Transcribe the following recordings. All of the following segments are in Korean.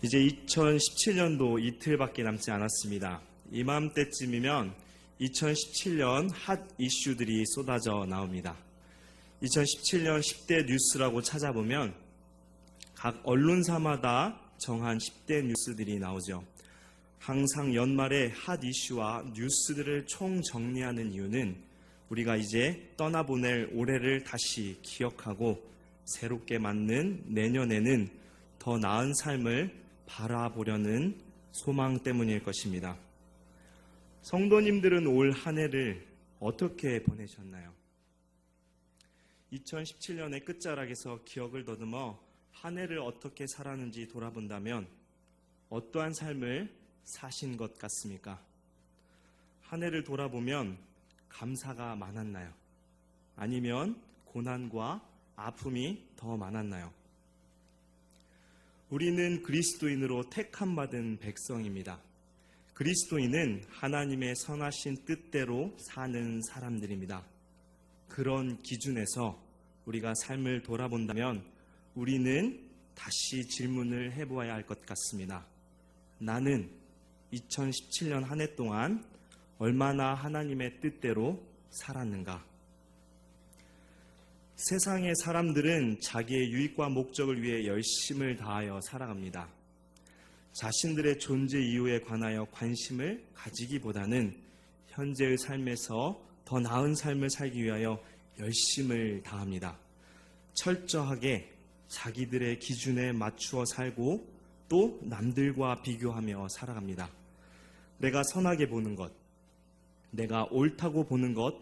이제 2017년도 이틀밖에 남지 않았습니다. 이맘때쯤이면 2017년 핫 이슈들이 쏟아져 나옵니다. 2017년 10대 뉴스라고 찾아보면 각 언론사마다 정한 10대 뉴스들이 나오죠. 항상 연말에 핫 이슈와 뉴스들을 총 정리하는 이유는 우리가 이제 떠나보낼 올해를 다시 기억하고 새롭게 맞는 내년에는 더 나은 삶을 바라보려는 소망 때문일 것입니다. 성도님들은 올 한 해를 어떻게 보내셨나요? 2017년의 끝자락에서 기억을 더듬어 한 해를 어떻게 살았는지 돌아본다면 어떠한 삶을 사신 것 같습니까? 한 해를 돌아보면 감사가 많았나요? 아니면 고난과 아픔이 더 많았나요? 우리는 그리스도인으로 택함 받은 백성입니다. 그리스도인은 하나님의 선하신 뜻대로 사는 사람들입니다. 그런 기준에서 우리가 삶을 돌아본다면 우리는 다시 질문을 해보아야 할 것 같습니다. 나는 2017년 한 해 동안 얼마나 하나님의 뜻대로 살았는가? 세상의 사람들은 자기의 유익과 목적을 위해 열심을 다하여 살아갑니다. 자신들의 존재 이유에 관하여 관심을 가지기보다는 현재의 삶에서 더 나은 삶을 살기 위하여 열심을 다합니다. 철저하게 자기들의 기준에 맞추어 살고 또 남들과 비교하며 살아갑니다. 내가 선하게 보는 것, 내가 옳다고 보는 것,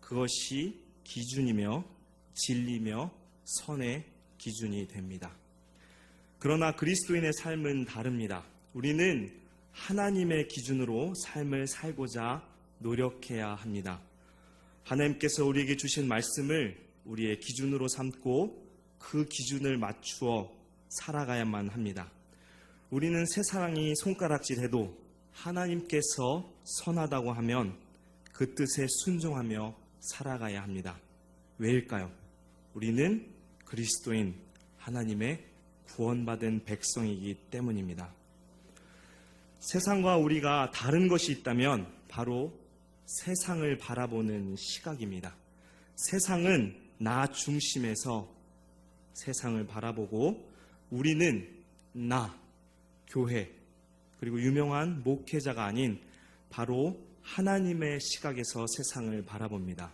그것이 기준이며 진리며 선의 기준이 됩니다. 그러나 그리스도인의 삶은 다릅니다. 우리는 하나님의 기준으로 삶을 살고자 노력해야 합니다. 하나님께서 우리에게 주신 말씀을 우리의 기준으로 삼고 그 기준을 맞추어 살아가야만 합니다. 우리는 세상이 손가락질해도 하나님께서 선하다고 하면 그 뜻에 순종하며 살아가야 합니다. 왜일까요? 우리는 그리스도인 하나님의 구원받은 백성이기 때문입니다. 세상과 우리가 다른 것이 있다면 바로 세상을 바라보는 시각입니다. 세상은 나 중심에서 세상을 바라보고 우리는 나, 교회, 그리고 유명한 목회자가 아닌 바로 하나님의 시각에서 세상을 바라봅니다.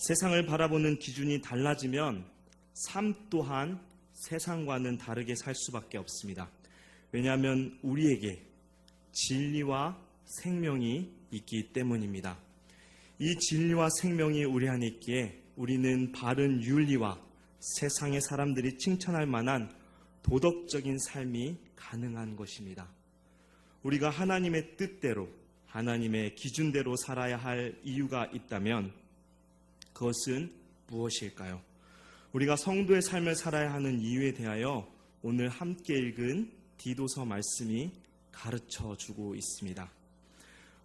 세상을 바라보는 기준이 달라지면 삶 또한 세상과는 다르게 살 수밖에 없습니다. 왜냐하면 우리에게 진리와 생명이 있기 때문입니다. 이 진리와 생명이 우리 안에 있기에 우리는 바른 윤리와 세상의 사람들이 칭찬할 만한 도덕적인 삶이 가능한 것입니다. 우리가 하나님의 뜻대로 하나님의 기준대로 살아야 할 이유가 있다면 그것은 무엇일까요? 우리가 성도의 삶을 살아야 하는 이유에 대하여 오늘 함께 읽은 디도서 말씀이 가르쳐 주고 있습니다.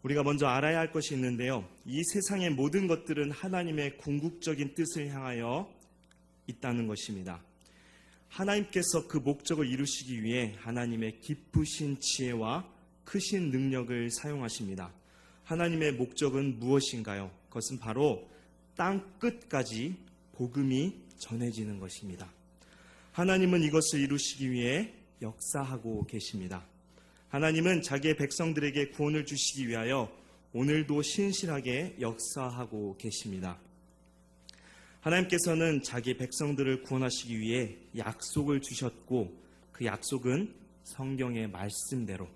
우리가 먼저 알아야 할 것이 있는데요. 이 세상의 모든 것들은 하나님의 궁극적인 뜻을 향하여 있다는 것입니다. 하나님께서 그 목적을 이루시기 위해 하나님의 기쁘신 지혜와 크신 능력을 사용하십니다. 하나님의 목적은 무엇인가요? 그것은 바로 땅 끝까지 복음이 전해지는 것입니다. 하나님은 이것을 이루시기 위해 역사하고 계십니다. 하나님은 자기의 백성들에게 구원을 주시기 위하여 오늘도 신실하게 역사하고 계십니다. 하나님께서는 자기 백성들을 구원하시기 위해 약속을 주셨고 그 약속은 성경의 말씀대로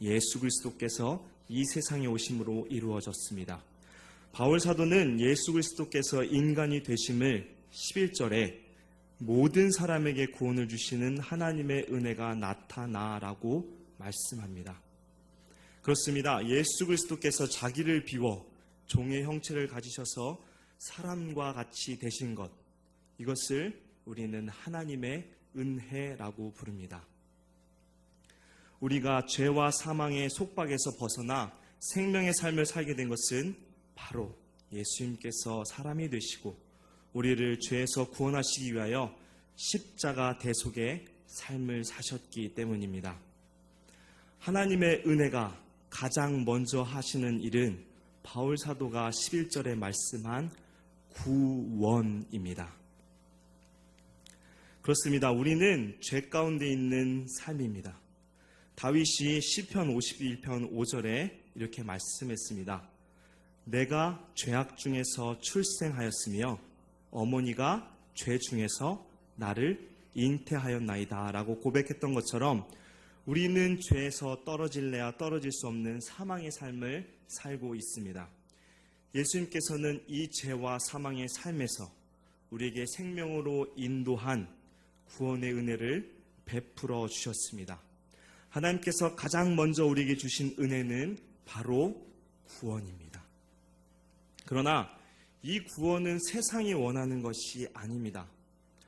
예수 그리스도께서 이 세상에 오심으로 이루어졌습니다. 바울 사도는 예수 그리스도께서 인간이 되심을 11절에 모든 사람에게 구원을 주시는 하나님의 은혜가 나타나라고 말씀합니다. 그렇습니다. 예수 그리스도께서 자기를 비워 종의 형체를 가지셔서 사람과 같이 되신 것, 이것을 우리는 하나님의 은혜라고 부릅니다. 우리가 죄와 사망의 속박에서 벗어나 생명의 삶을 살게 된 것은 바로 예수님께서 사람이 되시고 우리를 죄에서 구원하시기 위하여 십자가 대속에 삶을 사셨기 때문입니다. 하나님의 은혜가 가장 먼저 하시는 일은 바울 사도가 11절에 말씀한 구원입니다. 그렇습니다. 우리는 죄 가운데 있는 삶입니다. 다윗이 시편 51편 5절에 이렇게 말씀했습니다. 내가 죄악 중에서 출생하였으며 어머니가 죄 중에서 나를 잉태하였나이다 라고 고백했던 것처럼 우리는 죄에서 떨어질래야 떨어질 수 없는 사망의 삶을 살고 있습니다. 예수님께서는 이 죄와 사망의 삶에서 우리에게 생명으로 인도한 구원의 은혜를 베풀어 주셨습니다. 하나님께서 가장 먼저 우리에게 주신 은혜는 바로 구원입니다. 그러나 이 구원은 세상이 원하는 것이 아닙니다.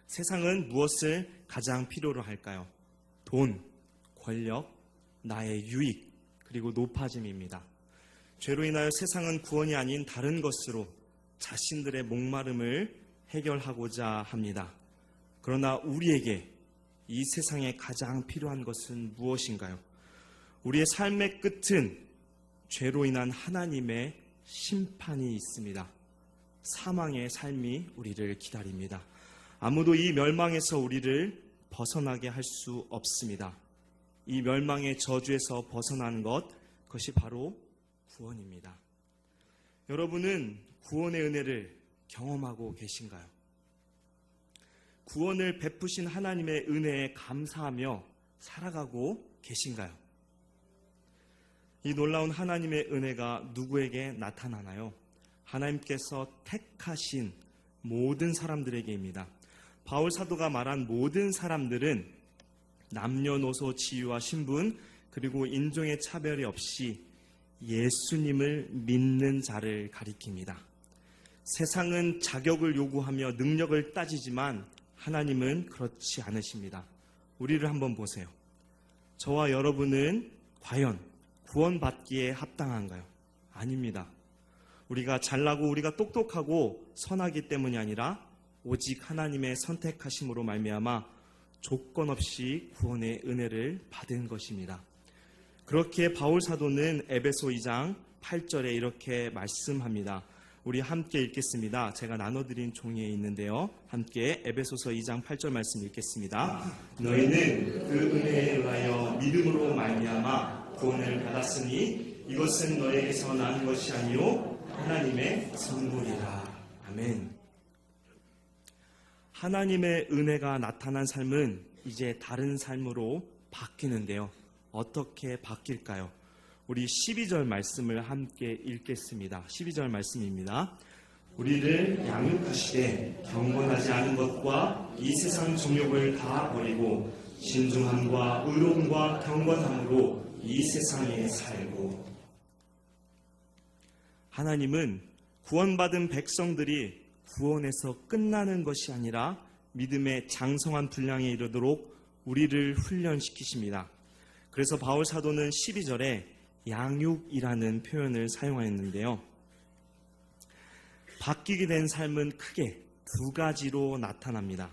세상은 무엇을 가장 필요로 할까요? 돈, 권력, 나의 유익, 그리고 높아짐입니다. 죄로 인하여 세상은 구원이 아닌 다른 것으로 자신들의 목마름을 해결하고자 합니다. 그러나 우리에게 이 세상에 가장 필요한 것은 무엇인가요? 우리의 삶의 끝은 죄로 인한 하나님의 심판이 있습니다. 사망의 삶이 우리를 기다립니다. 아무도 이 멸망에서 우리를 벗어나게 할 수 없습니다. 이 멸망의 저주에서 벗어나는 것, 그것이 바로 구원입니다. 여러분은 구원의 은혜를 경험하고 계신가요? 구원을 베푸신 하나님의 은혜에 감사하며 살아가고 계신가요? 이 놀라운 하나님의 은혜가 누구에게 나타나나요? 하나님께서 택하신 모든 사람들에게입니다. 바울 사도가 말한 모든 사람들은 남녀노소 지위와 신분 그리고 인종의 차별이 없이 예수님을 믿는 자를 가리킵니다. 세상은 자격을 요구하며 능력을 따지지만 하나님은 그렇지 않으십니다. 우리를 한번 보세요. 저와 여러분은 과연 구원받기에 합당한가요? 아닙니다. 우리가 잘나고 우리가 똑똑하고 선하기 때문이 아니라 오직 하나님의 선택하심으로 말미암아 조건 없이 구원의 은혜를 받은 것입니다. 그렇게 바울 사도는 에베소 2장 8절에 이렇게 말씀합니다. 우리 함께 읽겠습니다. 제가 나눠드린 종이에 있는데요. 함께 에베소서 2장 8절 말씀 읽겠습니다. 너희는 그 은혜에 의하여 믿음으로 말미암아 구원을 받았으니 이것은 너에게서 난 것이 아니요 하나님의 선물이라. 아멘. 하나님의 은혜가 나타난 삶은 이제 다른 삶으로 바뀌는데요. 어떻게 바뀔까요? 우리 12절 말씀을 함께 읽겠습니다. 12절 말씀입니다. 우리를 양육하시되 경건하지 않은 것과 이 세상 정욕을 다 버리고 신중함과 의로움과 경건함으로 이 세상에 살고 하나님은 구원받은 백성들이 구원에서 끝나는 것이 아니라 믿음의 장성한 분량에 이르도록 우리를 훈련시키십니다. 그래서 바울 사도는 12절에 양육이라는 표현을 사용하였는데요. 바뀌게 된 삶은 크게 두 가지로 나타납니다.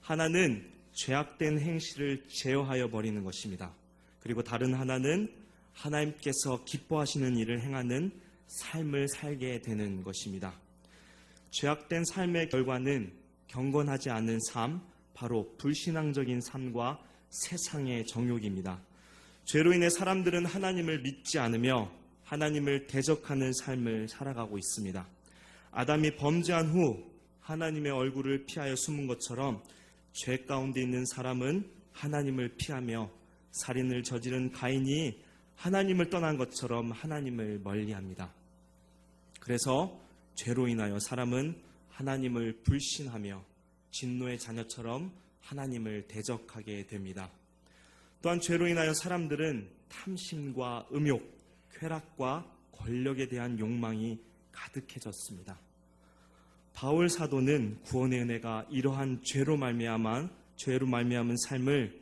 하나는 죄악된 행실을 제어하여 버리는 것입니다. 그리고 다른 하나는 하나님께서 기뻐하시는 일을 행하는 삶을 살게 되는 것입니다. 죄악된 삶의 결과는 경건하지 않은 삶, 바로 불신앙적인 삶과 세상의 정욕입니다. 죄로 인해 사람들은 하나님을 믿지 않으며 하나님을 대적하는 삶을 살아가고 있습니다. 아담이 범죄한 후 하나님의 얼굴을 피하여 숨은 것처럼 죄 가운데 있는 사람은 하나님을 피하며 살인을 저지른 가인이 하나님을 떠난 것처럼 하나님을 멀리합니다. 그래서 죄로 인하여 사람은 하나님을 불신하며 진노의 자녀처럼 하나님을 대적하게 됩니다. 또한 죄로 인하여 사람들은 탐심과 음욕, 쾌락과 권력에 대한 욕망이 가득해졌습니다. 바울 사도는 구원의 은혜가 이러한 죄로 말미암은 죄로 말미암은 삶을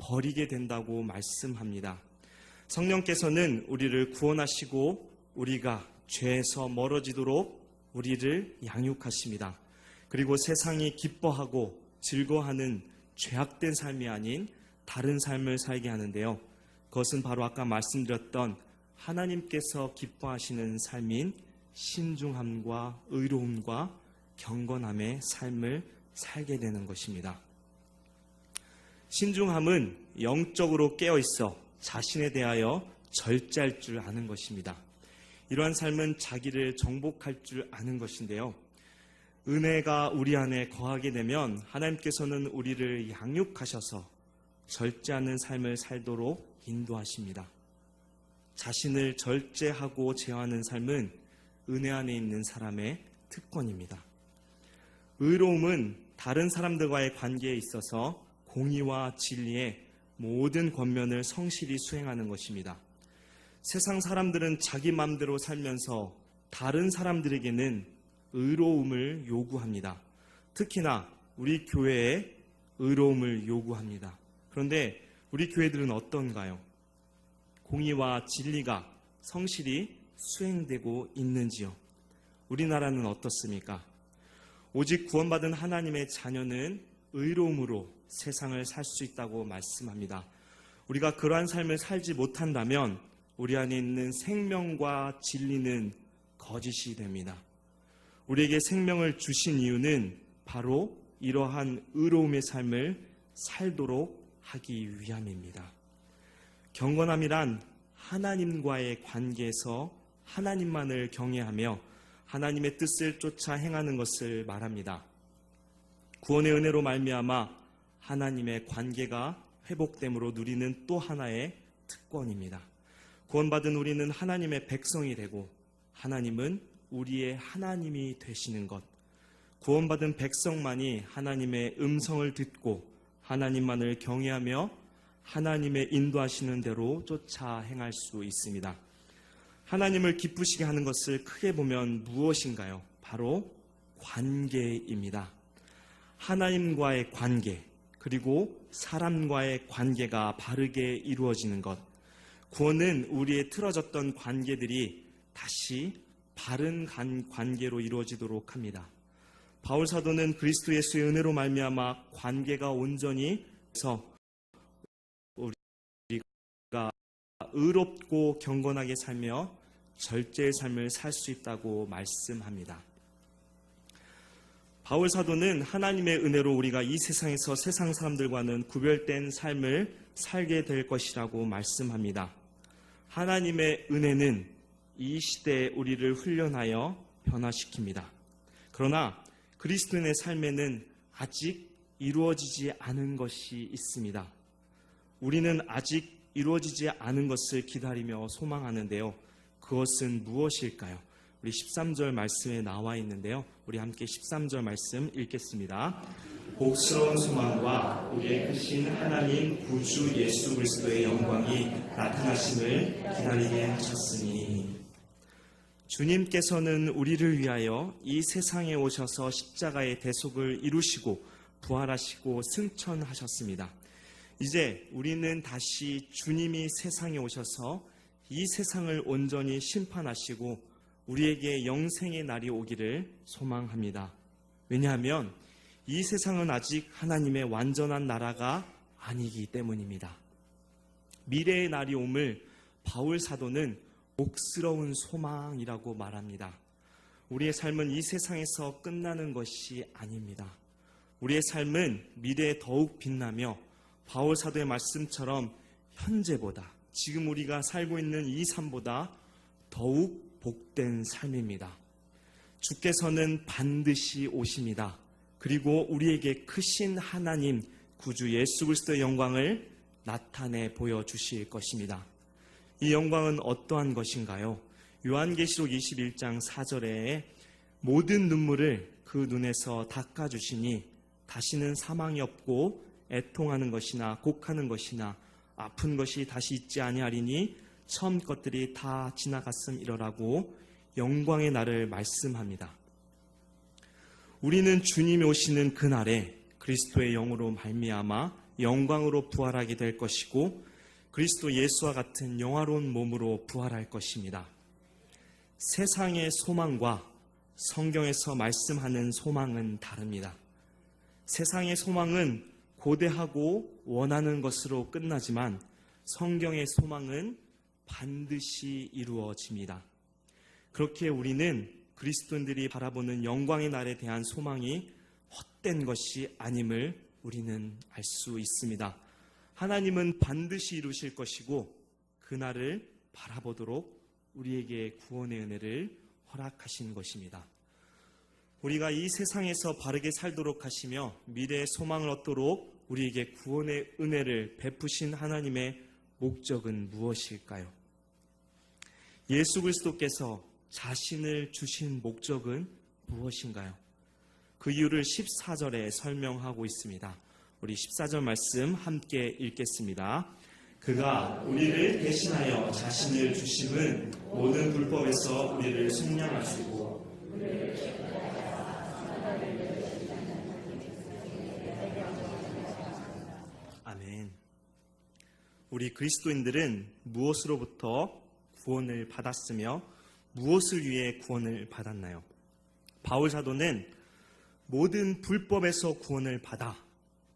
버리게 된다고 말씀합니다. 성령께서는 우리를 구원하시고 우리가 죄에서 멀어지도록 우리를 양육하십니다. 그리고 세상이 기뻐하고 즐거워하는 죄악된 삶이 아닌 다른 삶을 살게 하는데요. 그것은 바로 아까 말씀드렸던 하나님께서 기뻐하시는 삶인 신중함과 의로움과 경건함의 삶을 살게 되는 것입니다. 신중함은 영적으로 깨어 있어 자신에 대하여 절제할 줄 아는 것입니다. 이러한 삶은 자기를 정복할 줄 아는 것인데요. 은혜가 우리 안에 거하게 되면 하나님께서는 우리를 양육하셔서 절제하는 삶을 살도록 인도하십니다. 자신을 절제하고 제어하는 삶은 은혜 안에 있는 사람의 특권입니다. 의로움은 다른 사람들과의 관계에 있어서 공의와 진리의 모든 권면을 성실히 수행하는 것입니다. 세상 사람들은 자기 마음대로 살면서 다른 사람들에게는 의로움을 요구합니다. 특히나 우리 교회에 의로움을 요구합니다. 그런데 우리 교회들은 어떤가요? 공의와 진리가 성실히 수행되고 있는지요? 우리나라는 어떻습니까? 오직 구원받은 하나님의 자녀는 의로움으로 세상을 살 수 있다고 말씀합니다. 우리가 그러한 삶을 살지 못한다면 우리 안에 있는 생명과 진리는 거짓이 됩니다. 우리에게 생명을 주신 이유는 바로 이러한 의로움의 삶을 살도록 하기 위함입니다. 경건함이란 하나님과의 관계에서 하나님만을 경외하며 하나님의 뜻을 쫓아 행하는 것을 말합니다. 구원의 은혜로 말미암아 하나님의 관계가 회복됨으로 누리는 또 하나의 특권입니다. 구원받은 우리는 하나님의 백성이 되고 하나님은 우리의 하나님이 되시는 것. 구원받은 백성만이 하나님의 음성을 듣고 하나님만을 경외하며 하나님의 인도하시는 대로 쫓아 행할 수 있습니다. 하나님을 기쁘시게 하는 것을 크게 보면 무엇인가요? 바로 관계입니다. 하나님과의 관계, 그리고 사람과의 관계가 바르게 이루어지는 것. 구원은 우리의 틀어졌던 관계들이 다시 바른 관계로 이루어지도록 합니다. 바울 사도는 그리스도 예수의 은혜로 말미암아 관계가 온전히 서 우리가 의롭고 경건하게 살며 절제의 삶을 살 수 있다고 말씀합니다. 바울 사도는 하나님의 은혜로 우리가 이 세상에서 세상 사람들과는 구별된 삶을 살게 될 것이라고 말씀합니다. 하나님의 은혜는 이 시대에 우리를 훈련하여 변화시킵니다. 그러나 그리스도인의 삶에는 아직 이루어지지 않은 것이 있습니다. 우리는 아직 이루어지지 않은 것을 기다리며 소망하는데요. 그것은 무엇일까요? 우리 13절 말씀에 나와 있는데요. 우리 함께 13절 말씀 읽겠습니다. 복스러운 소망과 우리의 크신 하나님 구주 예수 그리스도의 영광이 나타나심을 기다리게 하셨으니 주님께서는 우리를 위하여 이 세상에 오셔서 십자가의 대속을 이루시고 부활하시고 승천하셨습니다. 이제 우리는 다시 주님이 세상에 오셔서 이 세상을 온전히 심판하시고 우리에게 영생의 날이 오기를 소망합니다. 왜냐하면 이 세상은 아직 하나님의 완전한 나라가 아니기 때문입니다. 미래의 날이 옴을 바울 사도는 복스러운 소망이라고 말합니다. 우리의 삶은 이 세상에서 끝나는 것이 아닙니다. 우리의 삶은 미래에 더욱 빛나며 바울 사도의 말씀처럼 현재보다 지금 우리가 살고 있는 이 삶보다 더욱 복된 삶입니다. 주께서는 반드시 오십니다. 그리고 우리에게 크신 하나님 구주 예수 그리스도의 영광을 나타내 보여 주실 것입니다. 이 영광은 어떠한 것인가요? 요한계시록 21장 4절에 모든 눈물을 그 눈에서 닦아 주시니 다시는 사망이 없고 애통하는 것이나 곡하는 것이나 아픈 것이 다시 있지 아니하리니 처음 것들이 다 지나갔음 이러라고 영광의 날을 말씀합니다. 우리는 주님이 오시는 그날에 그리스도의 영으로 말미암아 영광으로 부활하게 될 것이고 그리스도 예수와 같은 영화로운 몸으로 부활할 것입니다. 세상의 소망과 성경에서 말씀하는 소망은 다릅니다. 세상의 소망은 고대하고 원하는 것으로 끝나지만 성경의 소망은 반드시 이루어집니다. 그렇게 우리는 그리스도인들이 바라보는 영광의 날에 대한 소망이 헛된 것이 아님을 우리는 알 수 있습니다. 하나님은 반드시 이루실 것이고 그날을 바라보도록 우리에게 구원의 은혜를 허락하신 것입니다. 우리가 이 세상에서 바르게 살도록 하시며 미래의 소망을 얻도록 우리에게 구원의 은혜를 베푸신 하나님의 목적은 무엇일까요? 예수 그리스도께서 자신을 주신 목적은 무엇인가요? 그 이유를 14절에 설명하고 있습니다. 우리 14절 말씀 함께 읽겠습니다. 그가 우리를 대신하여 자신을 주심은 모든 불법에서 우리를 속량하시고 아멘. 우리 그리스도인들은 무엇으로부터 구원을 받았으며 무엇을 위해 구원을 받았나요? 바울 사도는 모든 불법에서 구원을 받아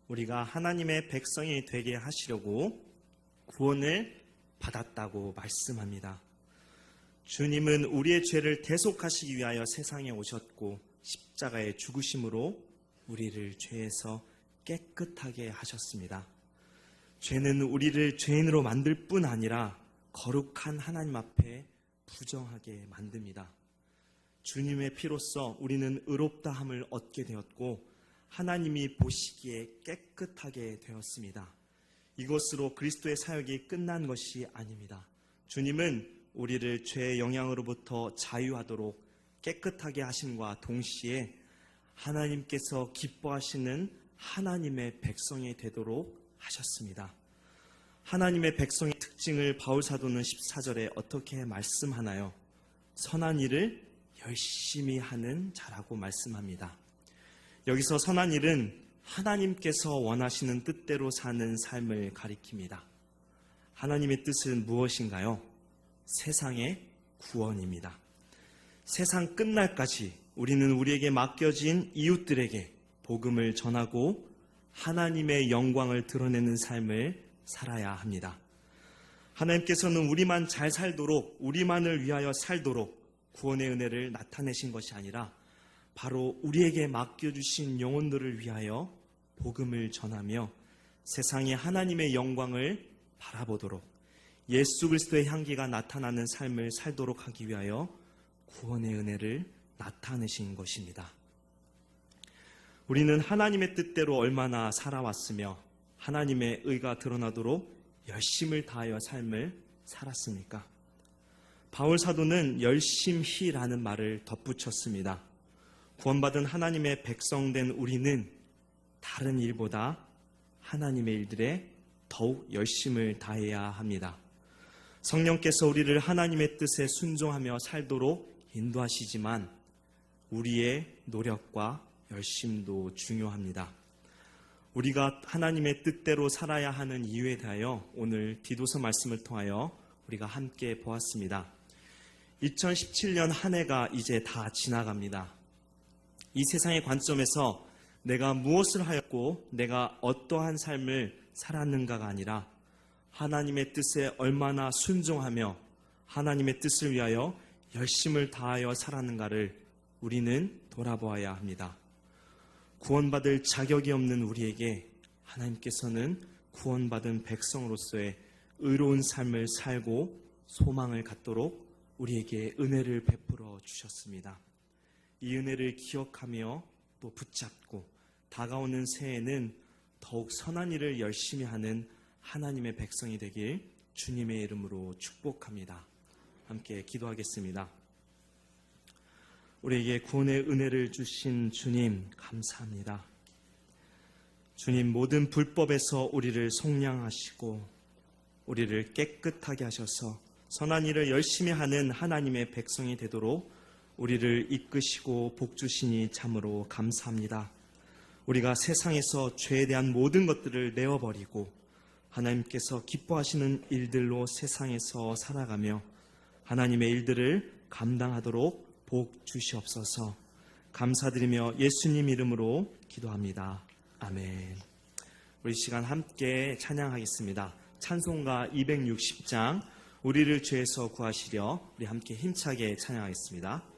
우리가 하나님의 백성이 되게 하시려고 구원을 받았다고 말씀합니다. 주님은 우리의 죄를 대속하시기 위하여 세상에 오셨고 십자가의 죽으심으로 우리를 죄에서 깨끗하게 하셨습니다. 죄는 우리를 죄인으로 만들 뿐 아니라 거룩한 하나님 앞에 부정하게 만듭니다. 주님의 피로써 우리는 의롭다함을 얻게 되었고 하나님이 보시기에 깨끗하게 되었습니다. 이것으로 그리스도의 사역이 끝난 것이 아닙니다. 주님은 우리를 죄의 영향으로부터 자유하도록 깨끗하게 하심과 동시에 하나님께서 기뻐하시는 하나님의 백성이 되도록 하셨습니다. 하나님의 백성의 특징을 바울 사도는 14절에 어떻게 말씀하나요? 선한 일을 열심히 하는 자라고 말씀합니다. 여기서 선한 일은 하나님께서 원하시는 뜻대로 사는 삶을 가리킵니다. 하나님의 뜻은 무엇인가요? 세상의 구원입니다. 세상 끝날까지 우리는 우리에게 맡겨진 이웃들에게 복음을 전하고 하나님의 영광을 드러내는 삶을 살아야 합니다. 하나님께서는 우리만 잘 살도록, 우리만을 위하여 살도록 구원의 은혜를 나타내신 것이 아니라 바로 우리에게 맡겨주신 영혼들을 위하여 복음을 전하며 세상에 하나님의 영광을 바라보도록 예수 그리스도의 향기가 나타나는 삶을 살도록 하기 위하여 구원의 은혜를 나타내신 것입니다. 우리는 하나님의 뜻대로 얼마나 살아왔으며 하나님의 의가 드러나도록 열심을 다하여 삶을 살았습니까? 바울 사도는 열심히라는 말을 덧붙였습니다. 구원받은 하나님의 백성된 우리는 다른 일보다 하나님의 일들에 더욱 열심을 다해야 합니다. 성령께서 우리를 하나님의 뜻에 순종하며 살도록 인도하시지만 우리의 노력과 열심도 중요합니다. 우리가 하나님의 뜻대로 살아야 하는 이유에 대하여 오늘 디도서 말씀을 통하여 우리가 함께 보았습니다. 2017년 한 해가 이제 다 지나갑니다. 이 세상의 관점에서 내가 무엇을 하였고 내가 어떠한 삶을 살았는가가 아니라 하나님의 뜻에 얼마나 순종하며 하나님의 뜻을 위하여 열심을 다하여 살았는가를 우리는 돌아보아야 합니다. 구원받을 자격이 없는 우리에게 하나님께서는 구원받은 백성으로서의 의로운 삶을 살고 소망을 갖도록 우리에게 은혜를 베풀어 주셨습니다. 이 은혜를 기억하며 또 붙잡고 다가오는 새해에는 더욱 선한 일을 열심히 하는 하나님의 백성이 되길 주님의 이름으로 축복합니다. 함께 기도하겠습니다. 우리에게 구원의 은혜를 주신 주님 감사합니다. 주님 모든 불법에서 우리를 속량하시고 우리를 깨끗하게 하셔서 선한 일을 열심히 하는 하나님의 백성이 되도록 우리를 이끄시고 복 주시니 참으로 감사합니다. 우리가 세상에서 죄에 대한 모든 것들을 내어버리고 하나님께서 기뻐하시는 일들로 세상에서 살아가며 하나님의 일들을 감당하도록 복 주시옵소서. 감사드리며 예수님 이름으로 기도합니다. 아멘. 우리 시간 함께 찬양하겠습니다. 찬송가 260장 우리를 죄에서 구하시려 우리 함께 힘차게 찬양하겠습니다.